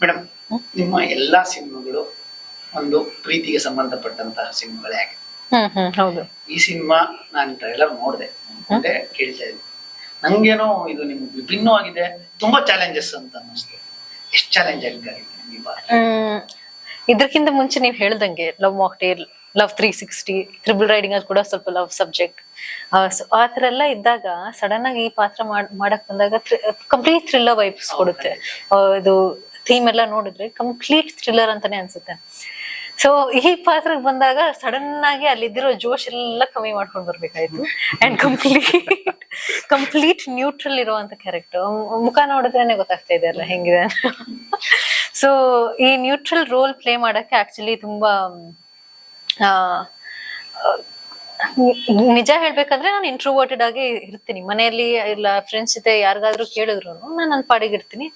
Madam ನಿಮ್ಮ ಎಲ್ಲಾ ಸಿನಿಮಾಗಳು ಒಂದು ಪ್ರೀತಿಗೆ ಸಂಬಂಧಪಟ್ಟಂತಹ ಸಿನಿಮಾಗಳೇ ಆಗಿದೆ. ಹೌದು. ಈ ಸಿನಿಮಾ ನಾನು ಟ್ರೈಲರ್ ನೋಡಿದೆ ಅಂದ್ರೆ ಕೇಳ್ತಾ ಇದ್ದೆ ನಂಗೇನೋ ಇದು ನಿಮ್ಗೆ ವಿಭಿನ್ನವಾಗಿದೆ ತುಂಬಾ ಚಾಲೆಂಜಸ್ ಅಂತ ಅನ್ನಿಸ್ತು. ಎಷ್ಟು ಚಾಲೆಂಜ್ ಆಗಿದೆ ಈ ಬಾರಿ? ಇದಕ್ಕಿಂತ ಮುಂಚೆ ನೀವು ಹೇಳ್ದಂಗೆ Love Mocktail Love three sixty Triple Riding ಕೂಡ ಸ್ವಲ್ಪ ಲವ್ ಸಬ್ಜೆಕ್ಟ್ ಆ ಥರ ಎಲ್ಲ ಇದ್ದಾಗ ಸಡನ್ ಆಗಿ ಈ ಪಾತ್ರ ಮಾಡ್- ಮಾಡಕ್ ಬಂದಾಗ ಕಂಪ್ಲೀಟ್ ಥ್ರಿಲ್ಲರ್ ವೈಬ್ಸ್ ಕೊಡುತ್ತೆ. ಇದು ಥೀಮ್ ಎಲ್ಲ ನೋಡಿದ್ರೆ ಕಂಪ್ಲೀಟ್ ಥ್ರಿಲ್ಲರ್ ಅಂತಾನೆ ಅನ್ಸುತ್ತೆ. ಸೊ ಈ ಪಾತ್ರಕ್ಕೆ ಬಂದಾಗ ಸಡನ್ ಆಗಿ ಅಲ್ಲಿದ್ದಿರೋ ಜೋಶ್ ಎಲ್ಲ ಕಮ್ಮಿ ಮಾಡ್ಕೊಂಡು ಬರ್ಬೇಕಾಯ್ತು. ಅಂಡ್ ಕಂಪ್ಲೀಟ್ ಕಂಪ್ಲೀಟ್ ನ್ಯೂಟ್ರಲ್ ಇರುವಂತ ಕ್ಯಾರೆಕ್ಟರ್ ಮುಖ ನೋಡಿದ್ರೇನೆ ಗೊತ್ತಾಗ್ತಾ ಇದೆ ಅಲ್ಲ ಹೆಂಗಿದೆ ಸೊ ಈ ನ್ಯೂಟ್ರಲ್ ರೋಲ್ ಪ್ಲೇ ಮಾಡಕ್ಕೆ ಆಕ್ಚುಲಿ ತುಂಬಾ ನಿಜ ಹೇಳ್ಬೇಕಂದ್ರೆ ನಾನು ಇಂಟ್ರೋವರ್ಟೆಡ್ ಆಗಿ ಇರ್ತೀನಿ. ಮನೆಯಲ್ಲಿ ಇಲ್ಲ ಫ್ರೆಂಡ್ಸ್ ಜೊತೆ ಯಾರಿಗಾದ್ರೂ ಕೇಳಿದ್ರು ನಾನು ನನ್ನ ಪಾಡಿಗೆ ಇರ್ತೀನಿ.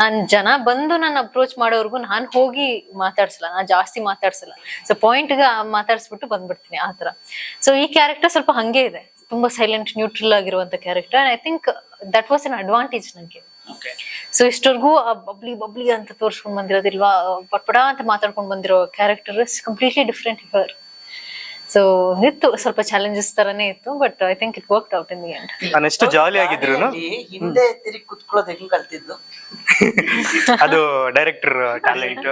ನಾನು ಜನ ಬಂದು ನಾನು ಅಪ್ರೋಚ್ ಮಾಡೋವರೆಗೂ ನಾನು ಹೋಗಿ ಮಾತಾಡ್ಸಲ್ಲ ನಾನು ಜಾಸ್ತಿ ಮಾತಾಡ್ಸಲ್ಲ. ಸೊ ಪಾಯಿಂಟ್ಗೆ ಮಾತಾಡ್ಸ್ಬಿಟ್ಟು ಬಂದ್ಬಿಡ್ತೀನಿ ಆ ತರ ಸೊ ಈ ಕ್ಯಾರೆಕ್ಟರ್ ಸ್ವಲ್ಪ ಹಂಗೆ ಇದೆ. ತುಂಬಾ ಸೈಲೆಂಟ್ ನ್ಯೂಟ್ರಲ್ ಆಗಿರುವಂತ character I think that was an advantage ನನಗೆ ಸೊ ಇಷ್ಟವರೆಗೂ ಆ ಬಬ್ಲಿ ಬಬ್ಲಿ ಅಂತ ತೋರ್ಸ್ಕೊಂಡ್ ಬಂದಿರೋದಿಲ್ವಾ? ಪಟ್ಪಡ ಅಂತ ಮಾತಾಡ್ಕೊಂಡ್ ಬಂದಿರೋ ಕ್ಯಾರೆಕ್ಟರ್ ಕಂಪ್ಲೀಟ್ಲಿ ಡಿಫ್ರೆಂಟ್ ಇವರ್ ಸೊ ಇತ್ತು ಸ್ವಲ್ಪ ಚಾಲೆಂಜಸ್ ತರನೇ ಇತ್ತು but I think it work out in the end ನಾನು ಎಷ್ಟು ಜಾಲಿ ಆಗಿದ್ರು ಹಿಂದೆ ತಿರುಗಿ ಕುತ್ಕೊಳ್ಳೋದು ಹೆಂಗ್ ಕಲ್ತಿದ್ದು? ಅದು ಡೈರೆಕ್ಟರ್ ಟ್ಯಾಲೆಂಟ್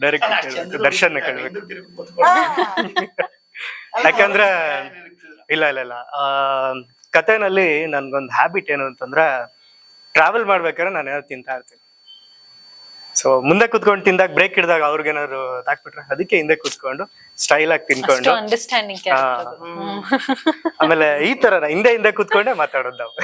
ಡೈರೆಕ್ಟರ್ ದರ್ಶನ್ ಕಳ್ಬೇಕು ಯಾಕಂದ್ರೆ ಇಲ್ಲ ಇಲ್ಲ ಇಲ್ಲ. ಆ, ಕಥೆನಲ್ಲಿ ನನ್ಗೊಂದು ಹ್ಯಾಬಿಟ್ ಏನು ಅಂತಂದ್ರೆ ಟ್ರಾವೆಲ್ ಮಾಡ್ಬೇಕಾದ್ರೆ ನಾನು ಏನಾದ್ರು ತಿಂತಾ ಇರ್ತೀನಿ. ಸೊ ಮುಂದೆ ಕುತ್ಕೊಂಡು ತಿಂದಾಗ ಬ್ರೇಕ್ ಹಿಡಿದಾಗ ಅವ್ರಿಗೇನಾದ್ರು ತಾಕ್ಬಿಟ್ರೆ? ಅದಕ್ಕೆ ಹಿಂದೆ ಕುತ್ಕೊಂಡು ಸ್ಟೈಲ್ ಆಗಿ ತಿನ್ಕೊಂಡು. ಅಂಡರ್ಸ್ಟ್ಯಾಂಡಿಂಗ್. ಆಮೇಲೆ ಈ ತರ ಹಿಂದೆ ಹಿಂದೆ ಕುತ್ಕೊಂಡೆ ಮಾತಾಡೋದು ನಾವು.